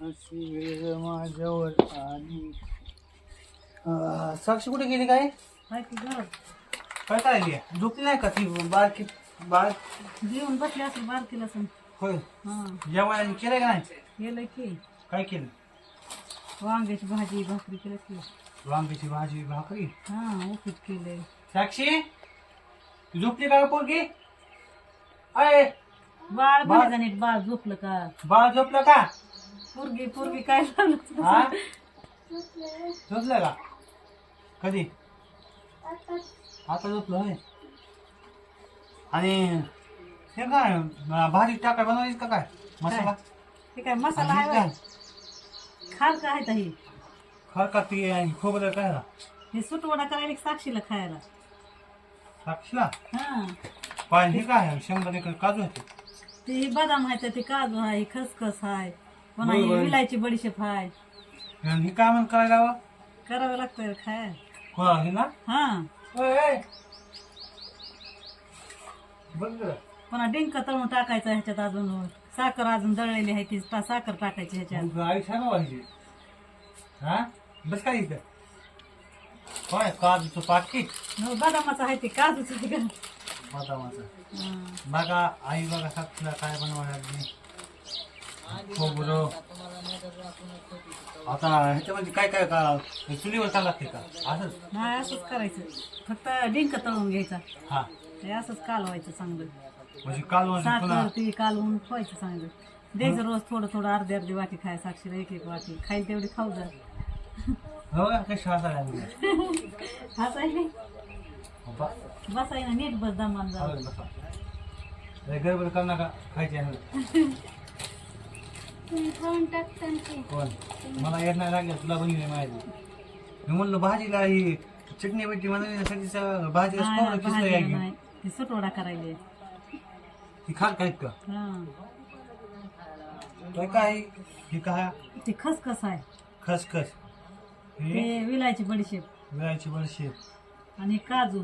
अशी वेळ माझ्यावर आली. अं, साक्षी कुठे गेली काय? काय काय झोपली नाही का ती बारकी बाळ जेवण बसले असेल बारकीला सण होय. हा. जेवण केलंय का नाही? गेलं की. काय केलं? वांग्याची भाजी भाकरी केलं की. वांग्याची भाजी भाकरी? हा उपीट केलंय. साक्षी? तू झोपली का ग पोरगी? अय! बाळ बाळ- बघा नीट बाळ झोपलं का? बाळ झोपलं का? पोरगी पोरगी काय झालं? हा? झोपलं का? कधी? आता झोपलं होय आणि हे काय अं, भाजी टाकाय बनवायची का काय? मसाला? ते काय मसाला आहे होय? खाल का आहे ताई खर का ती आणि खोबरं काय झालं? हे सुटवडा करायला की साक्षीला खायला. साक्षीला? हा. पाय हे काय शेंगदाणे का काजू होते ते. हे बदाम आहे ते काजू आहे खसखस आहे. पुन्हा होय, हे होय. विलायची बडीशेप आहे आणि हे काय म्हणून करायला हवं करावं लागतं खाय हो हे ना. हा. ओय. पुन्हा डिंक तळून टाकायचं ह्याच्यात अजून. साखर अजून दळलेली आहे ती ता- साखर टाकायची ह्याच्यात. मग आई हा? बस काय इथं? होय काजूचं पाकिट हो, बदामाचं आहे ते काजूचं का? बदामाचं. हा. बघा आई बघा साक्षीला काय बनवायला लागली. खोबरं आता ह्याच्यामध्ये काय काय का चुलीवर का लागते का? असंच? नाही असंच करायचं. फक्त डिंक तळून घ्यायचा. हा. ते असंच कालवायचं चांगलं. म्हणजे काल पुन्हा साखर ती कालवून ठेवायचं चांगलं. द्यायचं रोज थोडं थोडं अर्धी अर्धी वाटी खाय साक्षीला एक एक वाटी. खाईल तेवढी खाऊ जा. हो का? कशी लागली? असं आहे नाही. बाबा, बसाय ना नीट बस दमान जा चालेल बसा. लय गडबड कर नका. खायची आहे कोण? मला येत नाही लागलं तुला बनवली माहिती. मी म्हणलं भाजीला ही चटणी बिटणी बनवण्यासाठी स- भाजीला नाही, पावडर नाही, किसलं भाजीला यायची नाही. ती सुटवडा करायली. ती खात काय का हा. काय काय? ही काय? ती खसखस आहे. खसखस. हे? ते विलायची बडीशेप. आणि काजू.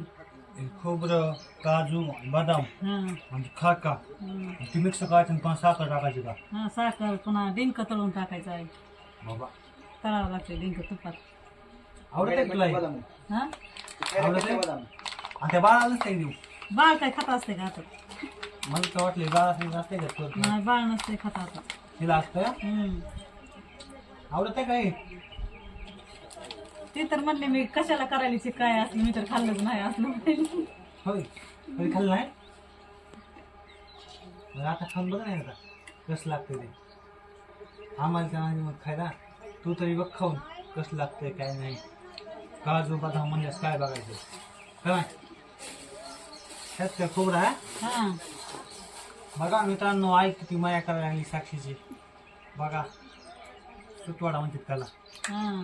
खोबरं काजू बदाम हा आणि खाका हं. ती मिक्स करायची आणि पण साखर टाकायची का हा साखर पुन्हा डिंक तळून टाकायचं आहे बाबा तळावं लागतं डिंक तुपात आवडत आहे तुला हे? हा आवडत आहे आणि त्या बाळालाच काही देऊ बाळ काय खात असते का आता मला तर वाटलं बाळ असं असते का थोडं. नाही बाळ नसते खात आता तिला असतं हम्म. आवडत आहे काही ते तर म्हणले मी कशाला करायला काय असलं मी तर खाल्लंच नाही असलं म्हणले. होय खाल्लं नाही? मग आता खाऊन बघ नाही आता कसं लागतं ते. आम्हाला त्या नाही मग खायला तू तरी बघ खाऊन कसं लागतंय काय नाही. काजू बदाम म्हणल्यास काय बघायचं? काय त्यात काय खोबरं आहे? हा. बघा मित्रांनो आई किती माया करायला लागली साक्षीची. बघा सुटवाडा म्हणतात त्याला. हा.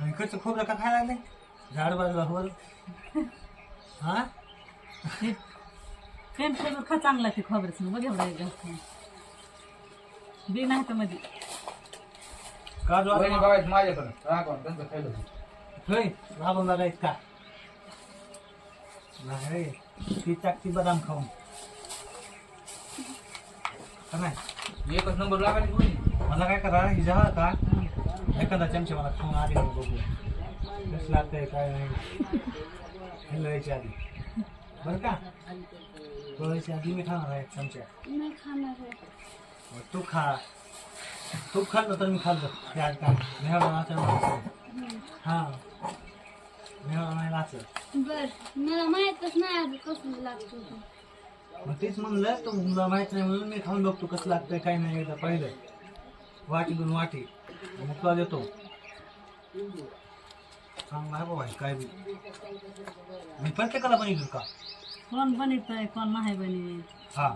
आणि इकडचं खोबरं का खायला लागले झाड बाजूला वर हा? फेन खोबरं खा चांगला ते खोबरेच. बघ एवढा जास्त बी नाही तर मध्ये काजू वहिनी बघायचं माझ्याकडे राखून त्यांचं खायला होय राबून बघायचं का? नाही रे ती टाकती बदाम खाऊन. का नाही? एकच नंबर लागायची वहिनी? मला काय करा ही जा का? एखादा चमचा मला खाऊन आधी बघू कसं लागतंय काय नाही. हलवायची आधी. बरं का? हलवायची आधी मी खाणार आहे एक चमचा. मग तू खा. तू खाल्लं तर मी खाल्लं. ते आज काय मेहडा नाचत हा. मेहडा नाही नाचत बर. मला माहितच नाही अगं कसं लागतं. मग तेच म्हणलं तू मला माहीत नाही म्हणून मी खाऊन बघतो कसं लागतंय काय नाही एकदा पाहिलं. वाटी दोन वाटी. मग तुला देतो. चांगला आहे बाबा काय बी. मी प्रत्येकाला बनवतो का? कोण बनित आहे कोण नाही बनित हा.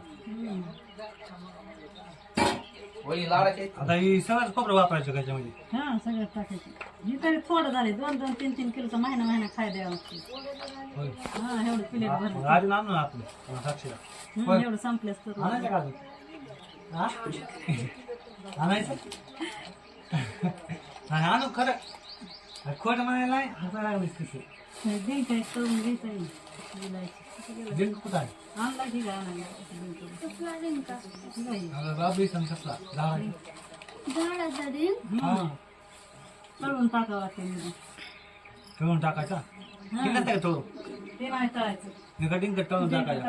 आता ही सगळंच खोबरं वापरायचं का याच्यामध्ये हा सगळं टाकायचं. ही तरी थोडं झाले दोन दोन तीन तीन किलोचा महिना महिना खाय द्यावं लागते. होय. हा एवढं प्लेट भरलं ना पुन्हा साक्षीला. एवढं संपल्यास तर आणायचं का अजून? हा? आणायचं? आणू खरं. खोट म्हणायला हसायला लागलीस काय काय दहा झाडाचा दिन हा तळून टाकावं लागते मीठ. तळून टाकायचा? हा. किती लागतं का तळू ते नाही तळायचं. कटिंग तळून ते टाकायचं.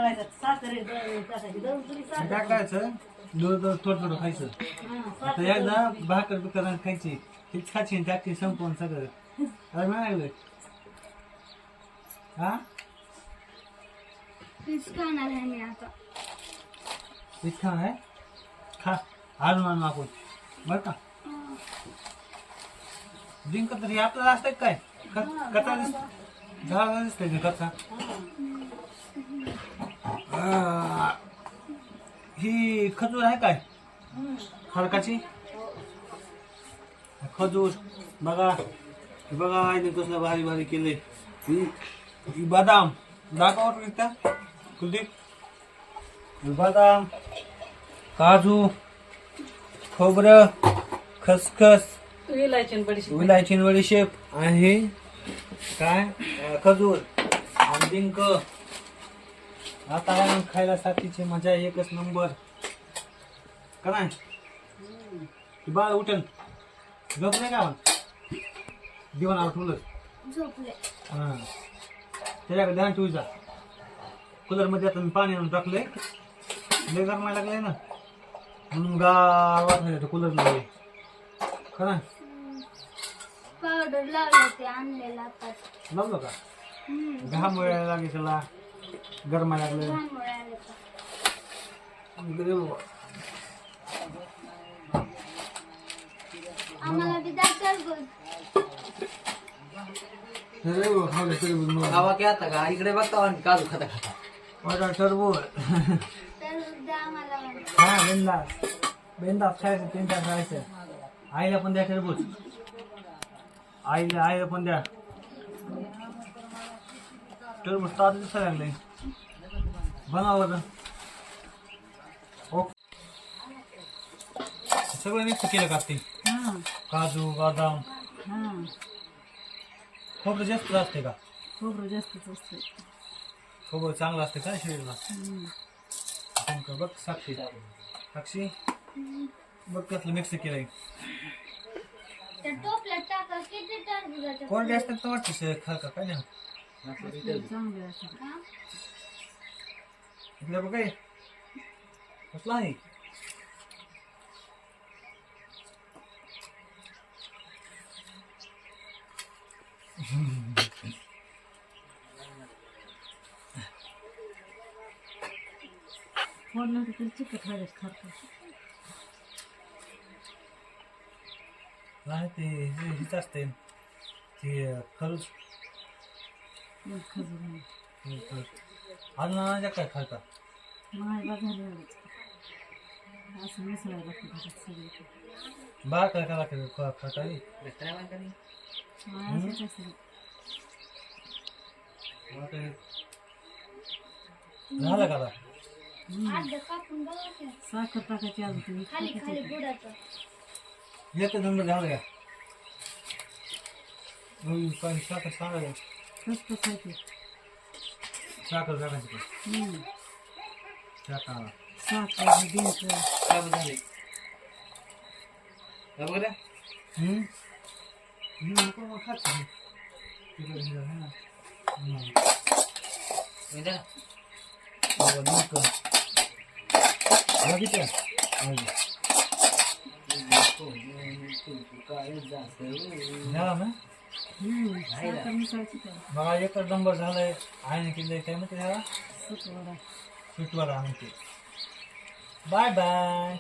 टाकायची. थोडी थोडं खायचं. हा, आता एकदा भाकर बिकर खायची. तीच खायची आणि टाकची संपवून सगळं. काय म्हणाले हा? खाणार आहे मी आता तीच खा आहे खा. आणून आणून आपण बरं का? हा. जिंक तरी आपल्याला असतं काय? कथा दिसत झाड दिसतंय कथा? आ, ही खजूर आहे काय. खडकाची? खजूर. बघा. हे बघा आईने कसलं भारी भारी केलंय. ही बदाम. दाखवा का कुलदीप. बदाम काजू खोबरं खसखस आणि. विलायची बडीशेप आहे काय? खजूर. आणि डिंक मग खायला साथीची मजा एकच नंबर का नाही? बाळ उठल. झोप नाही का दिवाण उठवलं झोपले. हा. त्याच्याकडे ध्यान ठेवू कूलरमध्ये आता मी पाणी आणून टाकलंय लय गरमायला लागलंय ना. म्हणून गार वाटायला कूलरमध्ये. का नाही? पावडर लावलं ते आणलेलं लावलं का. घाम वेळायला लागले त्याला. गरमाय लागलं. खावा की आता का? इकडे बघता आणि काजू खाता खाता. माझा टरबूज. हा बिंदास. बिंदास खायचं तीन तास खायचं. आईला पण द्या टरबूज. आईला आईला पण द्या. टरबूज ताज दिसायला लागले बनवा सगळं मिक्स केलं का ते हा, काजू बदाम। हा. खोबरं जास्त असते का। खोबरं जास्तच असतं खोबरं चांगलं असते का शरीराला हम्म. आपण का बघ साक्षी। साक्षी बघ कसलं मिक्स केलंय असतात तर वाटतं खाल का काय नाही चांगलं असतं इकडे बघ कसला आहे तर त्याला चिकट व्हायलाच खारतं नाही ते हेच असते ते खरूच खजूर आज अजून काय खायचा बा झालं असं मिसळायला लागतं? सगळं काय करा खाता खाता झालं का आता? साखर टाकायची अजून तुम्ही खाली खाली एक नंबर झालं का? हम्म, साखर सांगायला कसं खायचं साखर टाकायची का? हम्म. टाका साखर डिंक काय झाले बघ रे. हम्म हम्म, नको मग खात नाही. तिकडे आहे ना. हम्म. द्या. बाबा, दूध कर. किती आहे? घे. झाला ना बघा एकच नंबर झालाय. आहे किल्ले काय म्हणते सुटवाला म्हणते बाय बाय